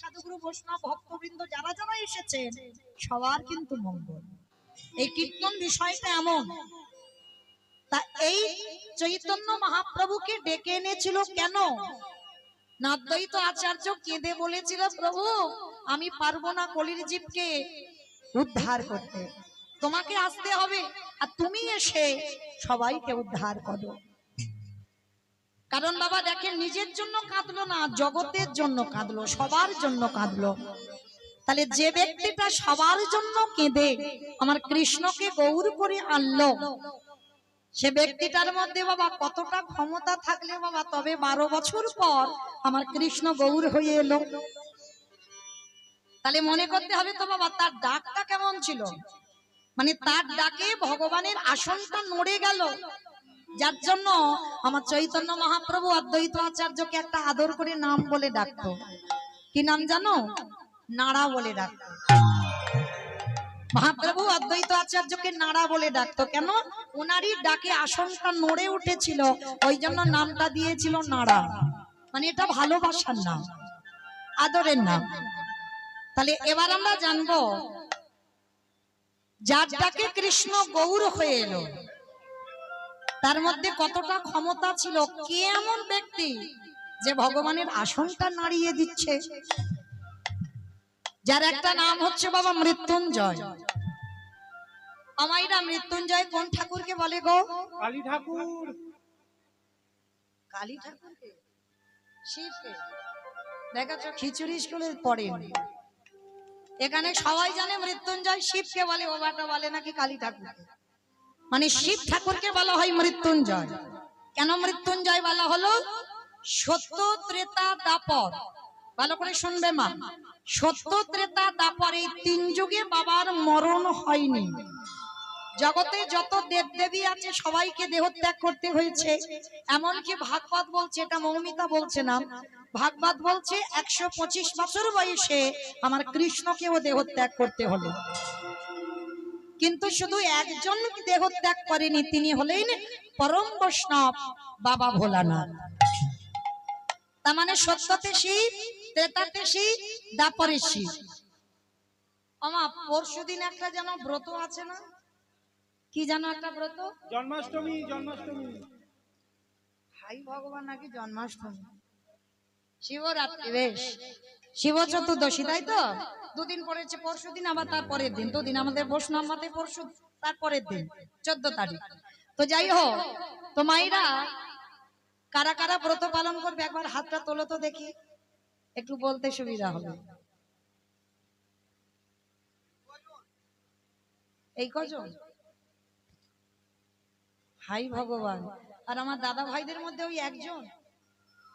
সাধুগুরু বৈষ্ণব ভক্তবৃন্দ যারা যারা এসেছেন, সবার কিন্তু মঙ্গল। এই কীর্তন বিষয়টা এমন। তা এই চৈতন্য মহাপ্রভুকে ডেকে এনেছিল কেন? নাদ্বৈত আচার্য কেঁদে বলেছিল, প্রভু, আমি পারব না কলির জীবকে উদ্ধার করতে। তোমাকে আসতে হবে, আর তুমি এসে সবাইকে উদ্ধার করো। কারণ বাবা দেখেন, নিজের জন্য কাঁদলো না, জগতের জন্য কাঁদলো, সবার জন্য কাঁদলো। তাহলে যে ব্যক্তিটা সবার জন্য কেঁদে, আমার কৃষ্ণকে গৌর করে আনলো, সে ব্যক্তিটার মধ্যে বাবা কতটা ক্ষমতা থাকলে বাবা, তবে বারো বছর পর আমার কৃষ্ণ গৌর হয়ে এলো। তাহলে মনে করতে হবে তো বাবা, তার ডাকটা কেমন ছিল? মানে তার ডাকে ভগবানের আসনটা নড়ে গেল। যার জন্য আমার চৈতন্য মহাপ্রভু অদ্বৈত আচার্যকে একটা আদর করে নাম বলে ডাকতো। কি নাম জানো? নাড়া বলে ডাকতো। মহাপ্রভু অদ্বৈত আচার্যকে নাড়া বলে ডাকতো। কেন? ওনারই ডাকে আসনটা নড়ে উঠেছিল, ওই জন্য নামটা দিয়েছিল নাড়া। মানে এটা ভালোবাসার নাম, আদরের নাম। তাহলে এবার আমরা জানব, যার ডাকে কৃষ্ণ গৌর হয়ে এলো। তার মধ্যে কতটা ক্ষমতা ছিল? কে এমন ব্যক্তি যে ভগবানের আসনটা নাড়িয়ে দিচ্ছে? যার একটা নাম হচ্ছে বাবা মৃত্যুঞ্জয়। আমাইরা মৃত্যুঞ্জয় কোন ঠাকুরকে বলে গো? কালী ঠাকুর। কালী ঠাকুরকে? শিবকে? দেখাচ্ছ খিচুড়ি স্কুলে পড়েন। এখানে সবাই জানে মৃত্যুঞ্জয় শিবকে বলে বাবাটা বলে নাকি কালী ঠাকুরকে? মানে শিব ঠাকুরকে বলা হয় মৃত্যুঞ্জয়। কেন মৃত্যুঞ্জয় বলা হলো? সত্য ত্রেতা দাপর। ভালো করে শুনবে মা। সত্য ত্রেতা দাপর, এই তিন যুগে বাবার মরণ হয়নি। জগতে যত দেব দেবী আছে, সবাইকে দেহত্যাগ করতে হয়েছে। এমনকি ভাগবত বলছে, এটা মৌমিতা বলছে না। ভাগবত বলছে, একশো পঁচিশ বছর বয়সে আমার কৃষ্ণকেও দেহত্যাগ করতে হলো। কিন্তু শুধু একজন দেহত্যাগ করেনি তিনি হলেন পরম বৈষ্ণব বাবা ভোলানাথ। তার মানে সত্যতে শিব ত্রেতাতে শিব দাপরে শিব আমা পরশু দিন একটা যেন ব্রত আছে না? কি যেন একটা ব্রত? জন্মাষ্টমী জন্মাষ্টমী। হাই ভগবান নাকি জন্মাষ্টমী? শিবরাত্রি, বেশ। শিব চতুর্দশী, তাই তো? দুদিন পরেছে পরশু দিন, আবার তার পরের দিন। দুদিন আমাদের বৈষ্ণব মাতে পরশু, তার পরের দিন, চোদ্দ তারিখ। তো যাই হোক, তো মাইরা কারা কারা ব্রত পালন করবে, একবার হাতটা তোলো তো দেখি। একটু বলতে সুবিধা হবে। এই কজন? হাই ভগবান। আর আমার দাদা ভাইদের মধ্যে ওই একজন?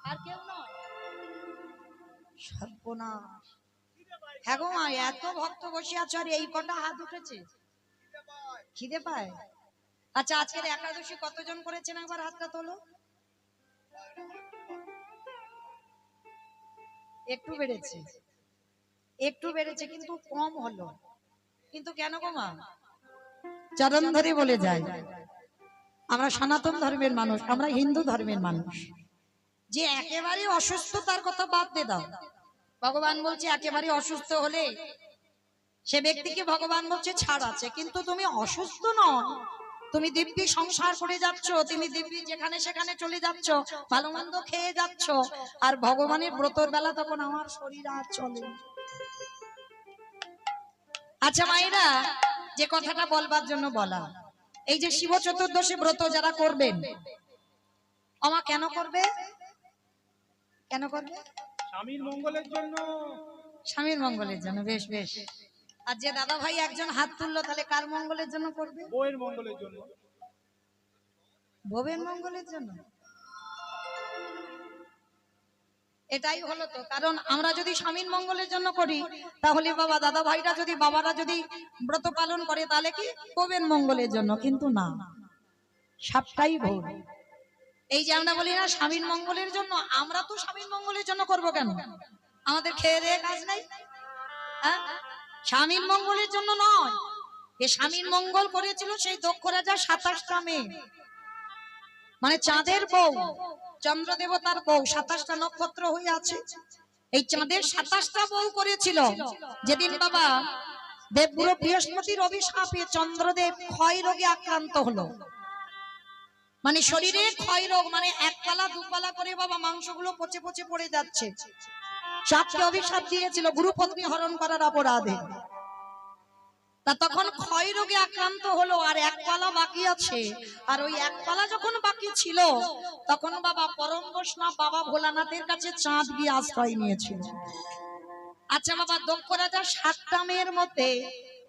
আর কেউ নয়। হ্যাঁ মা, এত ভক্ত বসে আছো, আর এই কটা হাত উঠেছে? খিদে পায়? আচ্ছা আজকের একাদশী কতজন করেছেন একবার হাতটা তোলো একটু বেড়েছে। একটু বেড়েছে, কিন্তু কম হলো। কিন্তু কেন গো মা? চরণ ধরে বলে যায়। আমরা সনাতন ধর্মের মানুষ, আমরা হিন্দু ধর্মের মানুষ। যে একেবারে অসুস্থতার কথা বাদ দিয়ে দাও। ভগবান বলছে, একেবারে অসুস্থ হলে সে ব্যক্তিকে ভগবান বলছে, ছাড় আছে, কিন্তু তুমি অসুস্থ নয় তুমি দিব্যি সংসার করে যাচ্ছ, তুমি দিব্যি যেখানে সেখানে চলে যাচ্ছ, ভালো মন্দ খেয়ে যাচ্ছ, আর ভগবানের ব্রতর বেলা তখন আমার শরীর আর চলে আচ্ছা মায়েরা, যে কথাটা বলবার জন্য বলা। এই যে শিব চতুর্দশী ব্রত যারা করবেন আমা কেন করবে? কেন করবে স্বামীর মঙ্গলের জন্য। স্বামীর মঙ্গলের জন্য বেশ বেশ। আর যে দাদা ভাই একজন হাত তুললো তাহলে কার মঙ্গলের জন্য করবে? বউয়ের মঙ্গলের জন্য। ভবের মঙ্গলের জন্য? এটাই হলো তো কারণ আমরা যদি স্বামীর মঙ্গলের জন্য করি তাহলে বাবা দাদা ভাইরা যদি বাবারা যদি ব্রত পালন করে তাহলে কি? ভবের মঙ্গলের জন্য কিন্তু না। সবটাই ভোর এই যে আমরা বলি না স্বামীর মঙ্গলের জন্য, আমরা তো স্বামীর মঙ্গলের জন্য করব কেন? আমাদের খেয়ে দেয়ে কাজ নাই? হ্যাঁ? স্বামীর মঙ্গলের জন্য নয়। এ স্বামীর মঙ্গল করেছিল সেই দক্ষ রাজা সাতাশটা মেয়ে। মানে চাঁদের বউ চন্দ্র দেবতার বউ, সাতাশটা নক্ষত্র হয়ে আছে। এই চাঁদের সাতাশটা বউ করেছিল। যেদিন বাবা দেবগুরু বৃহস্পতির অভিশাপে চন্দ্রদেব ক্ষয় রোগে আক্রান্ত হলো। মানে শরীরে ক্ষয় রোগ মানে এক পালা দু পালা করে বাবা মাংসগুলো পচে পচে পড়ে যাচ্ছে। চাঁদকে অভিশাপ দিয়েছিল, গুরুপত্নী হরণ করার অপরাধে। তা তখন ক্ষয় রোগে আক্রান্ত হলো, আর এক পালা বাকি আছে। আর ওই এক পালা যখন বাকি ছিল, তখন বাবা পরম বৈষ্ণব বাবা ভোলানাথের কাছে চাঁদ গিয়ে আশ্রয় নিয়েছিল। আচ্ছা বাবা, দক্ষ রাজা সাতটা মেয়ের মধ্যে,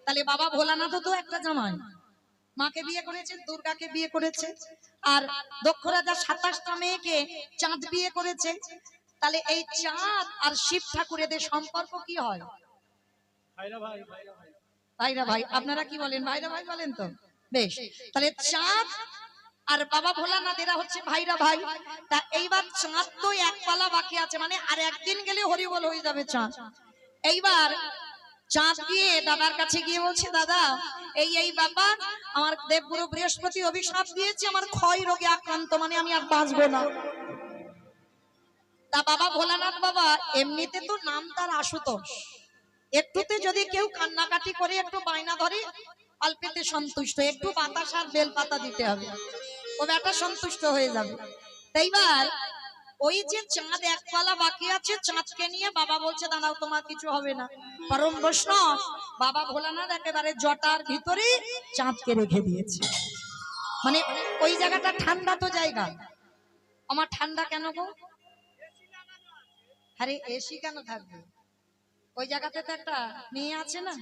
তাহলে বাবা ভোলানাথও তো একটা জামাই। মাকে বিয়ে করেছে দুর্গাকে বিয়ে করেছে আর দক্ষ রাজা সাতাশটা মেয়েকে চাঁদ বিয়ে করেছে। তাহলে এই চাঁদ আর শিব ঠাকুরেদের সম্পর্ক কি হয়? ভাইরা ভাই আপনারা কি বলেন? ভাইরা ভাই বলেন তো? বেশ তাহলে চাঁদ আর বাবা ভোলানাথ এরা হচ্ছে ভাইরা ভাই। তা এইবার চাঁদ তো এক পালা বাকি আছে মানে আর একদিন গেলে হরিবল হয়ে যাবে চাঁদ। এইবার চাঁদ গিয়ে দাদার কাছে গিয়ে বলছে দাদা, এই এই ব্যাপার, আমার দেবগুরু বৃহস্পতি অভিশাপ দিয়েছে, আমার ক্ষয় রোগে আক্রান্ত মানে আমি আর বাঁচবো না। তা বাবা ভোলানাথ বাবা, এমনিতে তো নাম তার আশুতোষ। একটুতে যদি কেউ কান্নাকাটি করে, একটু বায়না ধরে, অল্পেতে সন্তুষ্ট। একটু বাতাস আর বেল পাতা দিতে হবে। ও বেটা সন্তুষ্ট হয়ে যাবে। তাইবার ওই যে চাঁদ এক পালা বাকি আছে, চাঁদকে নিয়ে বাবা বলছে, দাঁড়াও, তোমার কিছু হবে না। পরম বৈষ্ণব বাবা ভোলানাথ একেবারে জটার ভিতরে চাঁদকে রেখে দিয়েছে। মানে ওই জায়গাটা ঠান্ডা তো জায়গা। আমার ঠান্ডা কেন গো? আরে এসি কেন থাকবে? ওই জায়গাতে তো একটা মেয়ে আছে না?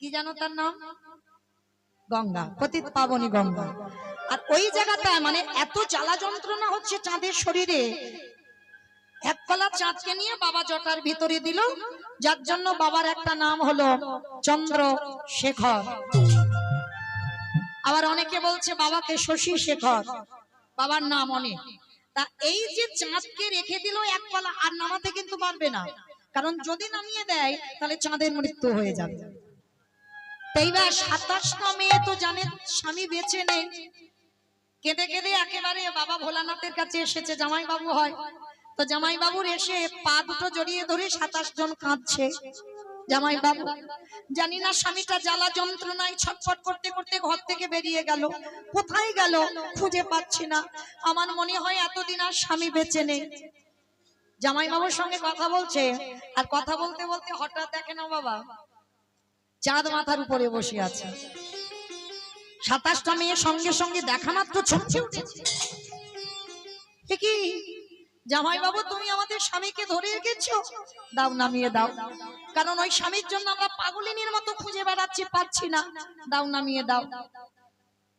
কি জানো তার নাম? গঙ্গা, পতিত পাবনী গঙ্গা। আর ওই জায়গাটা মানে এত জ্বালা যন্ত্রণা হচ্ছে চাঁদের শরীরে। এক কলা চাঁদকে নিয়ে বাবা জটার ভিতরে দিল। যার জন্য বাবার একটা নাম হলো চন্দ্র শেখর। আবার অনেকে বলছে বাবাকে শশী শেখর। বাবার নাম অনেক। তা এই যে চাঁদকে রেখে দিল এক কলা, আর নামাতে কিন্তু পারবে না। কারণ যদি নামিয়ে দেয়, তাহলে চাঁদের মৃত্যু হয়ে যাবে। এইবার সাতাশটা মেয়ে তো জানে, স্বামী বেঁচে নেই। কেঁদে কেঁদে একেবারে বাবা ভোলানাথের কাছে এসেছে জামাই বাবু হয়। তো জামাই বাবুর এসে পা দুটো জড়িয়ে ধরে সাতাশ জন কাঁদছে। জামাই বাবু জানি না স্বামীটা জ্বালা যন্ত্রণায় ছটফট করতে করতে ঘর থেকে বেরিয়ে গেল। কোথায় গেল খুঁজে পাচ্ছি না। আমার মনে হয় এতদিন আর স্বামী বেঁচে নেই। জামাই বাবুর সঙ্গে কথা বলছে। আর কথা বলতে বলতে হঠাৎ দেখে না বাবা চাঁদ মাথার উপরে বসে আছে। সাতাশটা মেয়ে সঙ্গে সঙ্গে দেখা মাত্র ছমছে উঠেছে কি? জামাই বাবু, তুমি আমাদের স্বামীকে ধরে রেখেছো? দাও নামিয়ে দাও। কারণ ওই স্বামীর জন্য আমরা পাগলিনীর মতো খুঁজে বেড়াচ্ছি, পাচ্ছি না। দাও নামিয়ে দাও।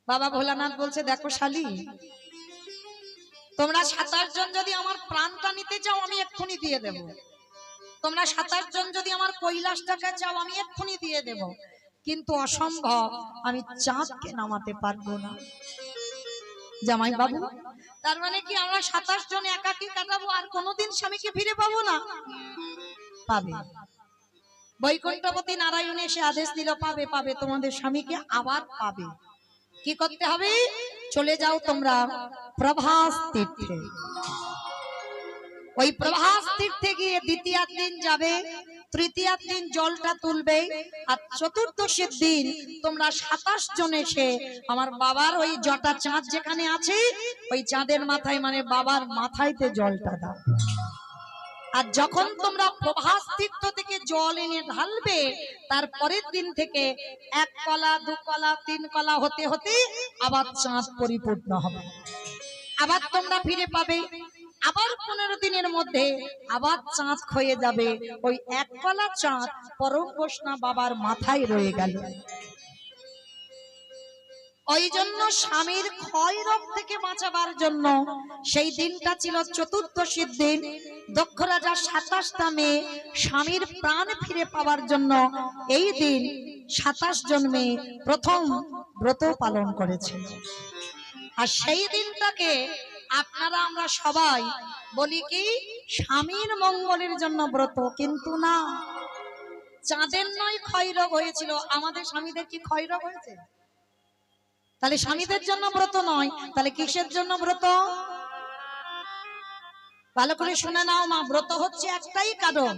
বাবা ভোলানাথ বলছে, দেখো শালি, তোমরা সাতাশ জন যদি আমার প্রাণটা নিতে চাও, আমি এক্ষুনি দিয়ে দেব। তোমরা সাতাশ জন যদি আমার কৈলাসটাকে চাও, আমি এক্ষুনি দিয়ে দেব। কিন্তু অসম্ভব, আমি চাঁদকে নামাতে পারব না। জামাই বাবু, তার মানে কি আমরা সাতাশ জন একাকি কাটাবো আর কোনোদিন স্বামীকে ফিরে পাবো না? পাবে। বৈকুণ্ঠপতি নারায়ণ এসে আদেশ দিল, পাবে পাবে, তোমাদের স্বামীকে আবার পাবে। কি করতে হবে? চলে যাও তোমরা প্রভাস তীর্থে। ওই প্রভাস তীর্থে গিয়ে দ্বিতীয় দিন যাবে, তৃতীয় দিন জলটা তুলবে, আর চতুর্দশীর দিন তোমরা সাতাশ জন এসে আমার বাবার ওই জটা চাঁদ যেখানে আছে, ওই চাঁদের মাথায় মানে বাবার মাথায়তে জলটা দাও। আর যখন তোমরা প্রভাস তীর্থ থেকে জল এনে ঢালবে তারপরের দিন থেকে এক কলা, দু কলা, তিন কলা হতে হতে আবার চাঁদ পরিপূর্ণ হবে। আবার তোমরা ফিরে পাবে। আবার পনেরো দিনের মধ্যে আবার চাঁদ ক্ষয়ে যাবে। ওই এক কলা চাঁদ পরম বৈষ্ণব বাবার মাথায় রয়ে গেল। ওই জন্য স্বামীর ক্ষয় রোগ থেকে বাঁচাবার জন্য সেই দিনটা ছিল চতুর্দশীর দিন। দক্ষ রাজা সাতাশটা মেয়ে স্বামীর প্রাণ ফিরে পাওয়ার জন্য এই দিন সাতাশ জন মেয়ে প্রথম ব্রত পালন করেছে। আর সেই দিনটাকে আপনারা আমরা সবাই বলি কি, স্বামীর মঙ্গলের জন্য ব্রত, কিন্তু না। চাঁদের নয় ক্ষয় রোগ হয়েছিল। আমাদের স্বামীদের কি ক্ষয় রোগ হয়েছে? তাহলে স্বামীদের জন্য ব্রত নয়, তাহলে কিসের জন্য ব্রত? ভালো করে শুনে নাও মা, ব্রত হচ্ছে একটাই কারণ।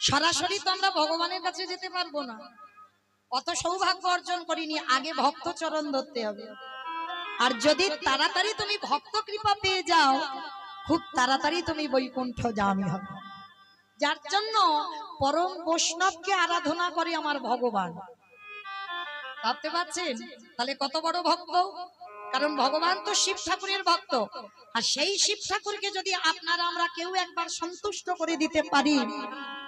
সরাসরি তো আমরা ভগবানের কাছে যেতে পারব না। অত সৌভাগ্য অর্জন করিনি, আগে ভক্ত চরণ ধরতে হবে। আর যদি তাড়াতাড়ি তুমি ভক্ত কৃপা পেয়ে যাও, খুব তাড়াতাড়ি তুমি বৈকুণ্ঠ যাওয়ামি হবে। যার জন্য পরম বৈষ্ণবকে আরাধনা করে আমার ভগবান। ভাবতে পারছেন? তাহলে কত বড় ভক্ত? কারণ ভগবান তো শিব ঠাকুরের ভক্ত। আর সেই শিব ঠাকুরকে যদি আপনারা আমরা কেউ একবার সন্তুষ্ট করে দিতে পারি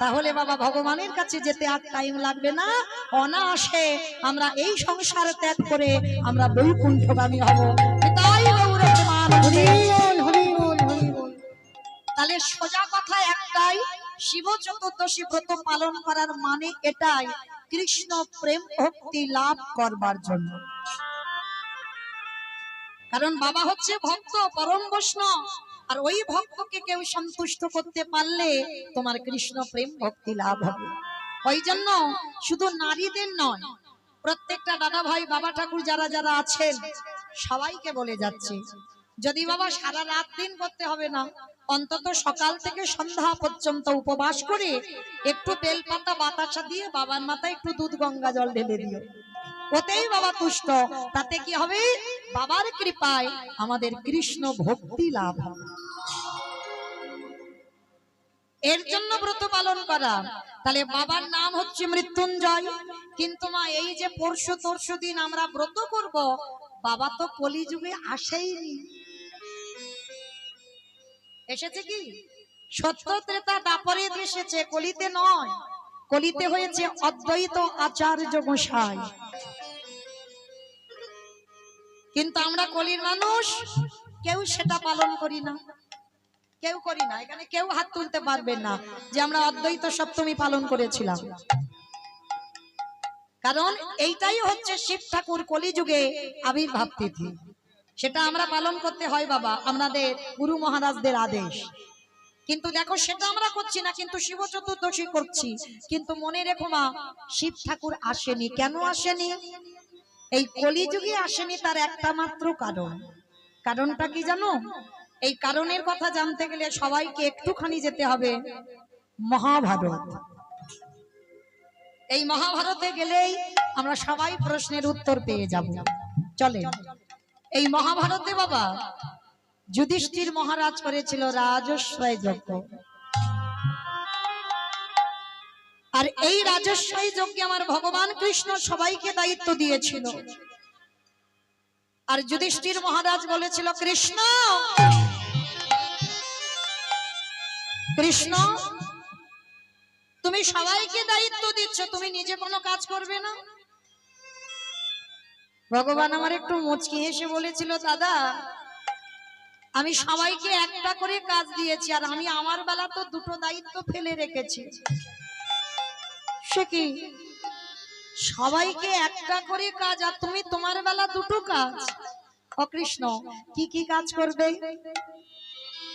তাহলে বাবা ভগবানের কাছে যেতে আর টাইম লাগবে না। অনায়াসে আমরা এই সংসার ত্যাগ করে আমরা বৈকুণ্ঠগামী হব। তাই তাহলে সোজা কথা একটাই শিব চতুর্দশী ব্রত পালন করার মানে এটাই কৃষ্ণ প্রেম ভক্তি লাভ করবার জন্য। কারণ বাবা হচ্ছে ভক্ত পরম বৈষ্ণব। আর ওই ভক্তকে কেউ সন্তুষ্ট করতে পারলে তোমার কৃষ্ণ প্রেম ভক্তি লাভ হবে। ওই জন্য শুধু নারীদের নয়, প্রত্যেকটা দাদা ভাই, বাবা ঠাকুর যারা যারা আছেন, সবাইকে বলে যাচ্ছে, যদি বাবা সারা রাত দিন করতে হবে না, অন্তত সকাল থেকে সন্ধ্যা পর্যন্ত উপবাস করে একটু বেলপাতা বাতাসা দিয়ে বাবার মাথায় একটু দুধ গঙ্গা জল ঢেলে দিও। ওতেই বাবা তুষ্ট। তাতে কি হবে? বাবার কৃপায় আমাদের কৃষ্ণ ভক্তি লাভ হবে। এর জন্য ব্রত পালন করা। তাহলে বাবার নাম হচ্ছে মৃত্যুঞ্জয়। কিন্তু মা, এই যে পরশু তরশু দিন আমরা ব্রত করব, বাবা তো কলিযুগে আসেইনি। এসেছে কি? সত্য ত্রেতা দাপরে এসেছে কলিতে নয়। কলিতে হয়েছে অদ্বৈত আচার্য গোসাই কিন্তু আমরা কলির মানুষ, কেউ সেটা পালন করি না। কেউ করি না, এখানে কেউ হাত তুলতে পারবেন না যে আমরা অদ্বৈত সপ্তমী পালন করেছিলাম। কারণ এইটাই হচ্ছে শিব ঠাকুর কলিযুগে আবির্ভাব তিথি। সেটা আমরা পালন করতে হয় বাবা, আমাদের গুরু মহারাজদের আদেশ। কিন্তু দেখো, সেটা আমরা করছি না, কিন্তু শিব চতুর্দশী করছি। কিন্তু মনে রেখো মা, শিব ঠাকুর আসেনি। কেন আসেনি? এই কলিযুগে আসেনি তার একটা মাত্র কারণ। কারণটা কি জানো? এই কারণের কথা জানতে গেলে সবাইকে একটুখানি যেতে হবে। মহাভারত। এই মহাভারতে গেলেই আমরা সবাই প্রশ্নের উত্তর পেয়ে যাব। চলে এই মহাভারতে বাবা যুধিষ্ঠির মহারাজ করেছিল রাজস্বয় যজ্ঞ। আর এই রাজস্বয় যজ্ঞে আমার ভগবান কৃষ্ণ সবাইকে দায়িত্ব দিয়েছিল। আর যুধিষ্ঠির মহারাজ বলেছিল, কৃষ্ণ! কৃষ্ণ! তুমি সবাইকে দায়িত্ব দিচ্ছ, তুমি নিজে কোনো কাজ করবে না? ভগবান আমার একটু মুচকি হেসে বলেছিল, দাদা আমি সবাইকে একটা করে কাজ দিয়েছি আর আমি আমার বেলা তো দুটো দায়িত্ব ফেলে রেখেছি। সে কি? সবাইকে একটা করে কাজ আর তুমি তোমার বেলা দুটো কাজ। ও কৃষ্ণ কি কি কাজ করবে?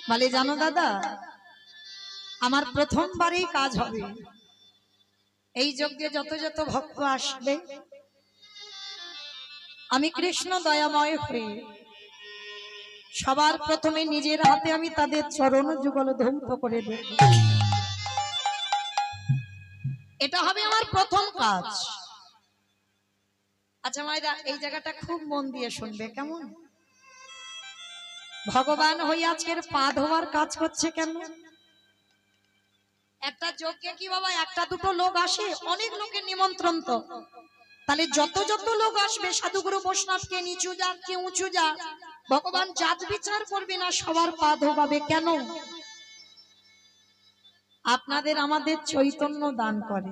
বলে জানো দাদা আমার প্রথমবারেই কাজ হবে। এই যজ্ঞে যত যত ভক্ত আসবে আমি কৃষ্ণ দয়াময় হয়ে সবার প্রথমে নিজের হাতে আমি তাদের চরণ যুগল ধৌত করে দেব। এটা হবে আমার প্রথম কাজ। আচ্ছা মায়েরা এই জায়গাটা খুব মন দিয়ে শুনবে, কেমন? ভগবান হয়ে আজকের পা ধোয়ার কাজ করছে কেন? একটা যজ্ঞে কি বাবা, একটা দুটো লোক আসে, অনেক লোকের নিমন্ত্রণ তো। তাহলে যত যত লোক আসবে, সাধুগুরু বৈষ্ণবকে নিচু যাক, কে উঁচু যাক ভগবান জাত বিচার করবে না, সবার পা ধোবাবে কেন? আপনাদের আমাদের চৈতন্য দান করে।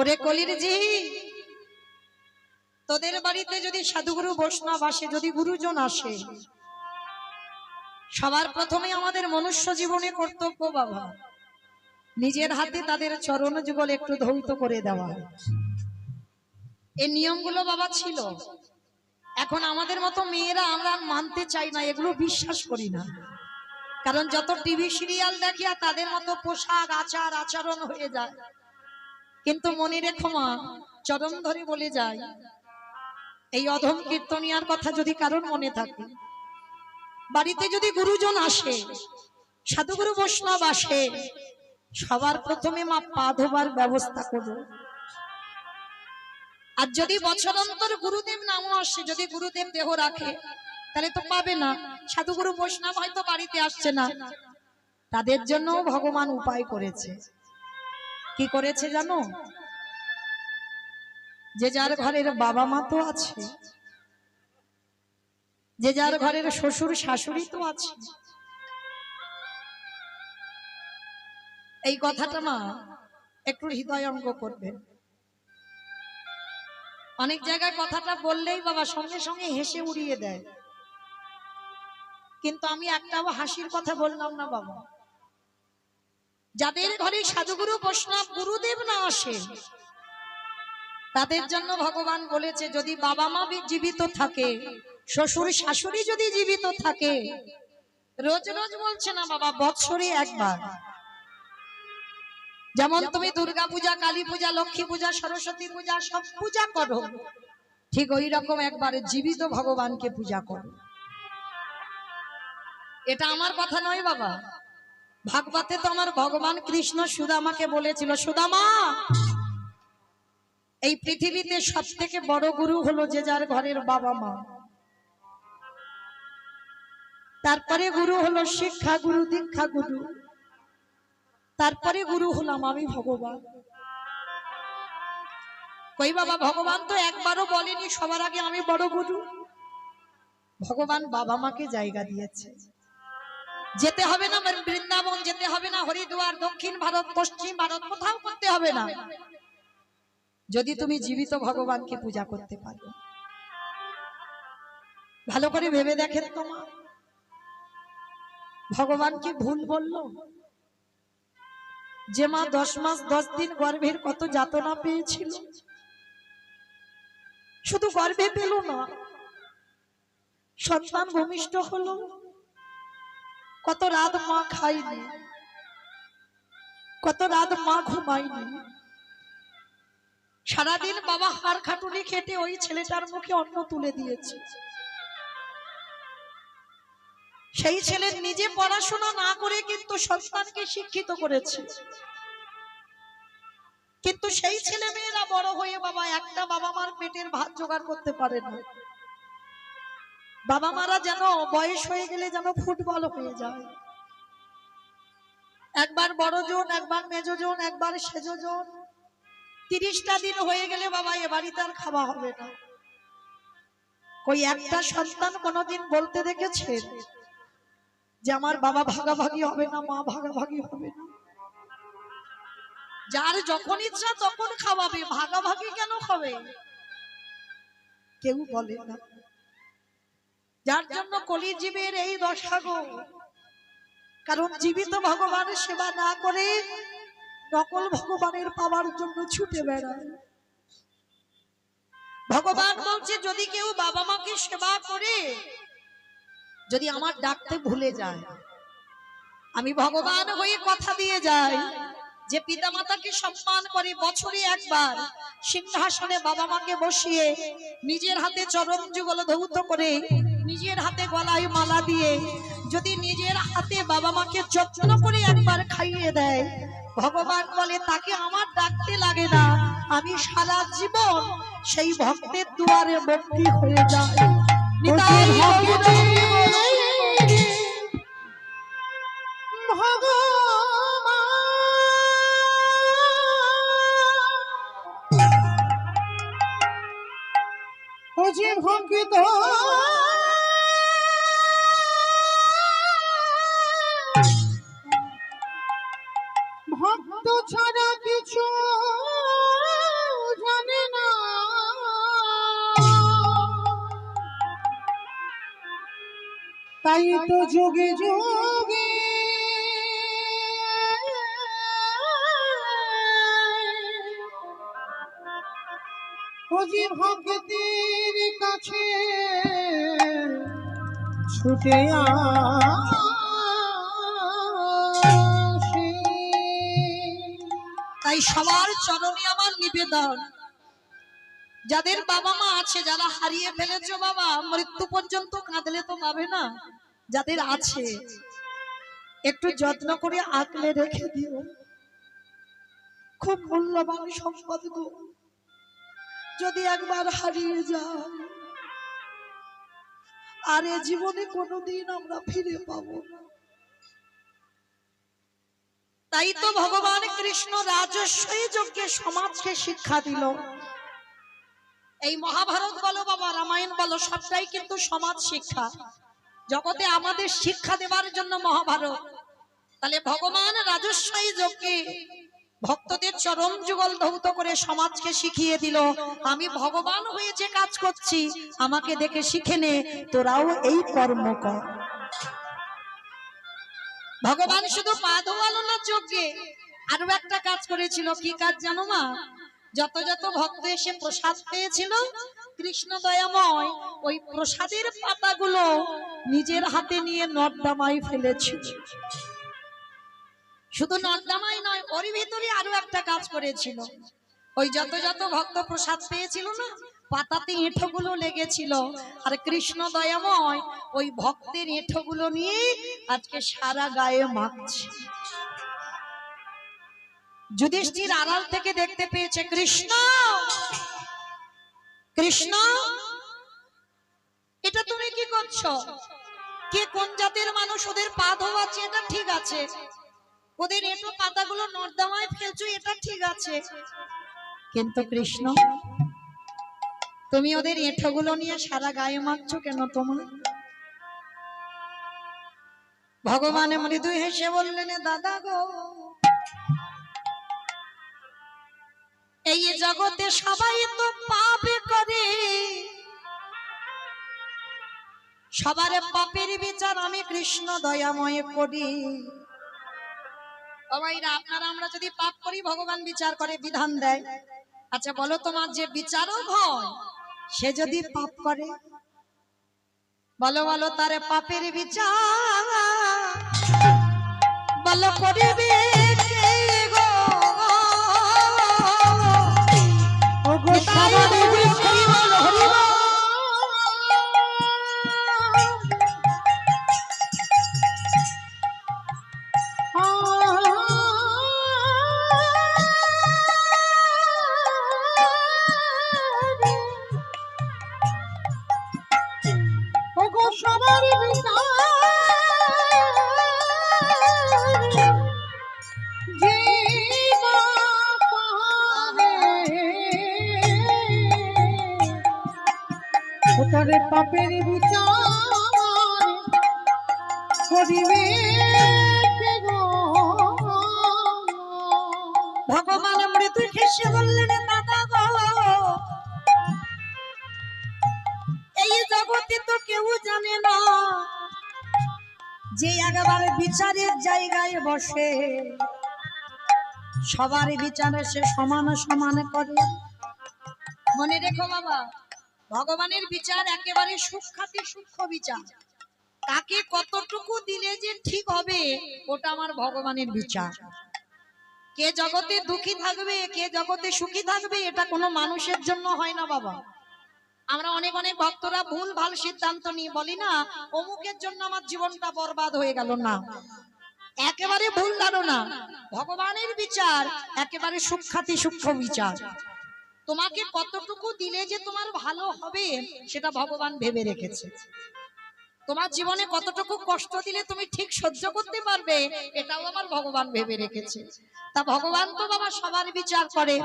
ওরে কলির জি তোদের বাড়িতে যদি সাধুগুরু বৈষ্ণব আসে, যদি গুরুজন আসে, সবার প্রথমে আমাদের মনুষ্য জীবনে কর্তব্য বাবা। নিজের হাতে তাদের চরণ যুগল একটু ধৌত করে দেওয়া। এই নিয়মগুলো বাবা ছিল। এখন আমাদের মতো মেয়েরা আমরা মানতে চাই না, এগুলো বিশ্বাস করি না। কারণ যত টিভি সিরিয়াল দেখি আর তাদের মতো পোশাক, আচার, আচরণ হয়ে যায়। কিন্তু মনে রেখো মা চরম ধরে বলে যায়, এই অধম কীর্তনিয়ার কথা যদি কারোর মনে থাকে, বাড়িতে যদি গুরুজন আসে, সাধুগুরু বৈষ্ণব আসে, সবার প্রথমে মা পা ধোবার ব্যবস্থা করো। আর যদি বছর অন্তর গুরুদেব নামও আসে যদি গুরুদেব দেহ রাখে তাহলে তো পাবে না। সাধুগুরু বৈষ্ণব হয়তো বাড়িতে আসছে না। তাদের জন্য ভগবান উপায় করেছে। কি করেছে জানো? যে যার ঘরের বাবা মা তো আছে যে যার ঘরের শ্বশুর শাশুড়ি তো আছে। এই কথাটা মা একটু হৃদয় হৃদয়ঙ্গ করবেন। অনেক জায়গায় কথাটা বললেই বাবা সঙ্গে সঙ্গে হেসে উড়িয়ে দেয়। কিন্তু আমি একটাও হাসির কথা বললাম না বাবা। যাদের ঘরে সাধুগুরু বৈষ্ণব গুরুদেব না আসে, তাদের জন্য ভগবান বলেছে, যদি বাবা মা জীবিত থাকে, শ্বশুর শাশুড়ি যদি জীবিত থাকে, রোজ রোজ বলছে না বাবা, বৎসরে একবার। যেমন তুমি দুর্গা পূজা কালী পূজা লক্ষ্মী পূজা সরস্বতী পূজা সব পূজা করো। ঠিক ওই রকম একবার জীবিত ভগবানকে পূজা করো। এটা আমার কথা নয় বাবা। ভাগবতে তো আমার ভগবান কৃষ্ণ সুদামাকে বলেছিল সুদামা এই পৃথিবীতে সব থেকে বড় গুরু হলো যে যার ঘরের বাবা মা। তারপরে গুরু হলো শিক্ষা গুরু দীক্ষা গুরু। তারপরে গুরু হলাম আমি ভগবান। কই বাবা, ভগবান তো একবারও বলেনি, সবার আগে আমি বড় গুরু। ভগবান বাবা মাকে জায়গা দিয়েছে। যেতে হবে না বৃন্দাবন, যেতে হবে না হরিদ্বার, দক্ষিণ ভারত, পশ্চিম ভারত, কোথাও করতে হবে না। যদি তুমি জীবিত ভগবানকে পূজা করতে পারো। ভালো করে ভেবে দেখেন তোমার ভগবান কি ভুল বলল? যে মা দশ মাস, দশ দিন গর্ভের কত যাতনা পেয়েছিল? শুধু গর্ভে পেল না, সন্তান ভূমিষ্ঠ হলো। কত রাত মা খায়নি, কত রাত মা ঘুমায়নি। সারাদিন বাবা হাড় খাটুনি খেটে ওই ছেলেটার মুখে অন্ন তুলে দিয়েছে। সেই ছেলে নিজে পড়াশোনা না করে কিন্তু সন্তানকে শিক্ষিত করেছে। কিন্তু সেই ছেলে মেয়েরা বড় হয়ে বাবা একটা বাবা মার পেটের ভাত জোগাড় করতে পারে না। বাবা মারা যেন বয়স হয়ে গেলে যেন ফুটবল হয়ে যায়। একবার বড় জন, একবার মেজো জন, একবার সেজো জন। তিরিশটা দিন হয়ে গেলে বাবা এ বাড়িতে আর খাওয়া হবে না। ওই একটা সন্তান কোনোদিন বলতে দেখেছেন যে আমার বাবা ভাগাভাগি হবে না, মা ভাগাভাগি হবে না। যার যখন ইচ্ছা তখন খাওয়াবে, ভাগাভাগি কেন খাবে? কেউ বলে না। যার জন্য কলিজীবের এই দশা গো। কারণ জীবিত ভগবানের সেবা না করে নকল ভগবানের পাওয়ার জন্য ছুটে বেড়ায়। ভগবান বলছে, যদি কেউ বাবা মাকে সেবা করে যদি আমার ডাকতে ভুলে যায়, আমি ভগবান হয়ে কথা দিয়ে যাই যে পিতা মাতাকে সম্মান করে বছরে একবার সিংহাসনে বাবা মাকে বসিয়ে নিজের হাতে চরম যুগল ধৌত করে নিজের হাতে গলায় মালা দিয়ে যদি নিজের হাতে বাবা মাকে যত্ন করে একবার খাইয়ে দেয়, ভগবান বলে, তাকে আমার ডাকতে লাগে না। আমি সারা জীবন সেই ভক্তের দুয়ারে ভক্তি হয়ে যায় ভঙ্কিত ভক্ত ছাড়া কিছু তাই তো যুগে যুগে। খুঁজি ভক্তের কাছে ছুটে তাই সবার চরণে আমার নিবেদন। যাদের বাবা মা আছে, যারা হারিয়ে ফেলেছো বাবা, মৃত্যু পর্যন্ত কাঁদলে তো পাবে না। যাদের আছে একটু যত্ন করে আঁকলে রেখে দিও। খুব মূল্যবান সম্পদ গো। যদি একবার হারিয়ে যায় আর এ জীবনে কোনোদিন আমরা ফিরে পাবো না। তাই তো ভগবান কৃষ্ণ রাজস্বী যজ্ঞে সমাজকে শিক্ষা দিল। এই মহাভারত বলো বাবা রামায়ণ বলো সবটাই কিন্তু সমাজ শিক্ষা। জগতে আমাদের শিক্ষা দেবার জন্য মহাভারত। তাহলে ভগবান রাজস্বী যজ্ঞে ভক্তদের চরম যুগল ধৌত করে সমাজকে শিখিয়ে দিল, আমি ভগবান হয়ে যে কাজ করছি, আমাকে দেখে শিখে নে, তোরাও এই কর্ম কর। ভগবান শুধু পা ধোয়ালো না যজ্ঞে আরও একটা কাজ করেছিল। কি কাজ জানো মা? যত যত ভক্ত এসে প্রসাদ পেয়েছিল কৃষ্ণ দয়াময় ওই প্রসাদের পাতাগুলো নিজের হাতে নিয়ে নর্দামায় ফেলেছিল। শুধু নর্দামাই নয়, ওর ভিতরে আরও একটা কাজ করেছিল। ওই যত যত ভক্ত প্রসাদ পেয়েছিল না, পাতাতে এঁঠোগুলো লেগেছিল। আর কৃষ্ণ দয়াময় ওই ভক্তের এঁঠোগুলো নিয়ে আজকে সারা গায়ে মাখছে। যুধিষ্ঠির আড়াল থেকে দেখতে পেয়েছে কৃষ্ণ কৃষ্ণ, এটা তুমি কি করছ? কে কোন জাতের মানুষ? ওদের পা ধোয়াচ্ছে এটা ঠিক আছে। ওদের এঁটো পাতাগুলো নর্দমায় ফেলছো, এটা ঠিক আছে। কিন্তু কৃষ্ণ, তুমি ওদের এঁঠোগুলো নিয়ে সারা গায়ে মাখছো কেন তোমার? ভগবান মৃদু হেসে বললেন দাদা গো এই জগতে সবাই তো পাপে করে। সবার পাপের বিচার আমি কৃষ্ণ দয়াময় করি। আপনারা আমরা যদি পাপ করি, ভগবান বিচার করে, বিধান দেয়। আচ্ছা বলো তোমার যে বিচারক হয়, সে যদি পাপ করে? বলো বলো তার পাপের বিচার। বলো, করিবে। ওগো ভগবান মৃত্যু বললেন, দাদা গো, এই জগতে তো কেউ জানে না যে একেবারে বিচারের জায়গায় বসে। সবার বিচারে সে সমান সমান করে। মনে রেখো বাবা ভগবানের বিচার একেবারে সূক্ষাতি সূক্ষ্ম বিচার। তাকে কতটুকু দিলে যে ঠিক হবে, ওটা আমার ভগবানের বিচার। কে জগতে দুঃখী থাকবে, কে জগতে সুখী থাকবে, এটা কোনো মানুষের জন্য হয় না বাবা। আমরা অনেক অনেক ভক্তরা ভুল, ভালো সিদ্ধান্ত নিয়ে বলি না, অমুকের জন্য আমার জীবনটা বরবাদ হয়ে গেল না। একেবারে ভুল ধারণা। ভগবানের বিচার একেবারে সুখ্যাতি সূক্ষ্ম বিচার। তোমাকে কতটুকু দিলে যে তোমার ভালো হবে, সেটা ভগবান ভেবে রেখেছে। তোমার জীবনে কতটুকু কষ্ট দিলে তুমি ঠিক সহ্য করতে পারবে, এটাও আমার ভগবান ভেবে রেখেছে। তা ভগবান তো বাবা সবার বিচার করে।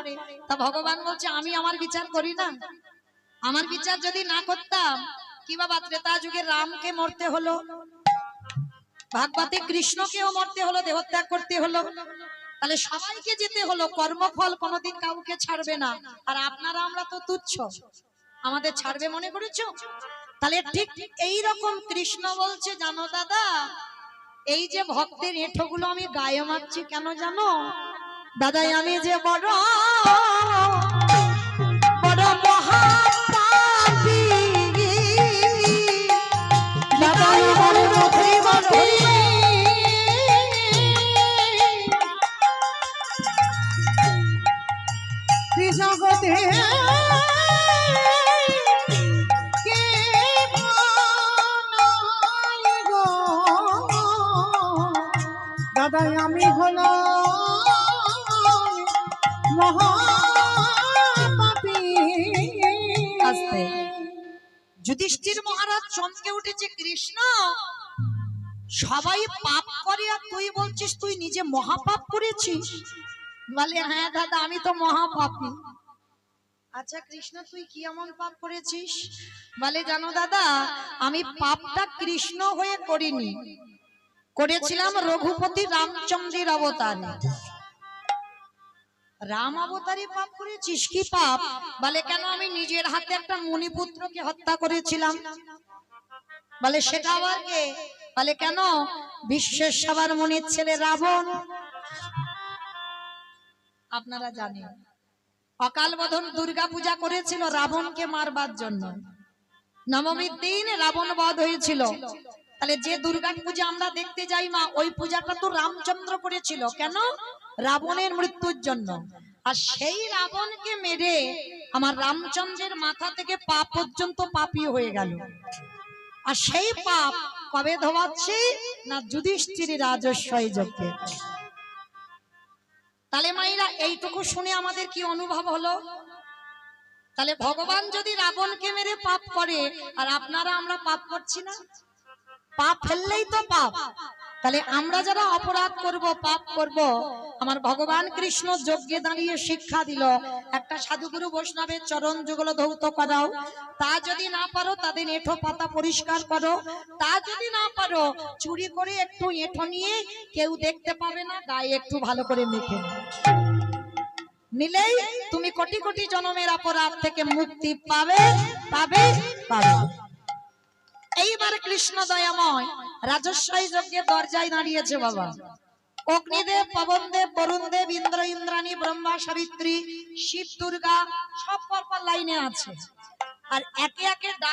তা ভগবান বলছে, আমি আমার বিচার করি না। আমার বিচার যদি না করতাম, কি বাবা ত্রেতা যুগে রামকে মরতে হলো? ভাগবতে কৃষ্ণকেও মরতে হলো, দেহত্যাগ করতে হলো। তাহলে সবাইকে যেতে হলো, কর্মফল কোনোদিন কাউকে ছাড়বে না। আর আপনারা আমরা তো তুচ্ছ। আমাদের ছাড়বে মনে করেছ? তাহলে ঠিক এই রকম কৃষ্ণ বলছে, জানো দাদা, এই যে ভক্তের এঁঠোগুলো আমি গায়ে মারছি কেন জানো? দাদাই, আমি যে বড় মহাপাপ করেছিস বলে হ্যাঁ দাদা, আমি তো মহাপাপী। আচ্ছা কৃষ্ণ, তুই কি এমন পাপ করেছিস? বলে, জানো দাদা, আমি পাপটা কৃষ্ণ হয়ে করিনি। করেছিলাম রঘুপতি রামচন্দ্রের অবতারে। রাম অবতারে পাপ করেছিস? কি পাপ? বলে, কেন আমি নিজের হাতে একটা মুনিপুত্রকে হত্যা করেছিলাম? বলে, সেটা আবার কে? বলে, কেন? বিশ্বের সবার মনির ছেলে রাবণ। আপনারা জানেন, অকাল বোধন দুর্গা পূজা করেছিল রাবণকে মারবার জন্য। নবমীর দিন রাবণ বধ হয়েছিল। তাহলে যে দুর্গা পূজা আমরা দেখতে যাই মা, ওই পূজাটা তো রামচন্দ্র করেছিল। কেন? রাবণের মৃত্যুর জন্য। আর সেই রাবণকে মেরে আমার রামচন্দ্রের মাথা থেকে পা পর্যন্ত পাপি হয়ে গেল। আর সেই পাপ কবে ধোয়াচ্ছি? না যুধিষ্ঠির রাজস্বয় যজ্ঞে। তাহলে মাইরা এইটুকু শুনে আমাদের কি অনুভব হলো? তাহলে ভগবান যদি রাবণকে মেরে পাপ করে, আর আপনারা আমরা পাপ করছি না? পাপ ফেললেই তো পাপ। তাহলে আমরা যারা অপরাধ করব, পাপ করব, আমার ভগবান কৃষ্ণ যজ্ঞে দাঁড়িয়ে শিক্ষা দিল, একটা সাধুগুরু বৈষ্ণবের চরণ যুগল ধৌত করাও, তা যদি না পারো তাদের এঁঠো পাতা পরিষ্কার করো, তা যদি না পারো চুরি করে একটু এঁঠো নিয়ে কেউ দেখতে পাবে না, গায়ে একটু ভালো করে মেখে। নিলেই তুমি কোটি কোটি জনমের অপরাধ থেকে মুক্তি পাবে পাবে পাবে এইবার কৃষ্ণ দয়াময় রাজস্বী যজ্ঞে দরজায় দাঁড়িয়েছে বাবা। অগ্নিদেব, পবনদেব, বরুণদেব, ইন্দ্র, ইন্দ্রাণী, ব্রহ্মা, সাবিত্রী, শিব, দুর্গা, সব পরপর লাইনে আছে। আর একে একে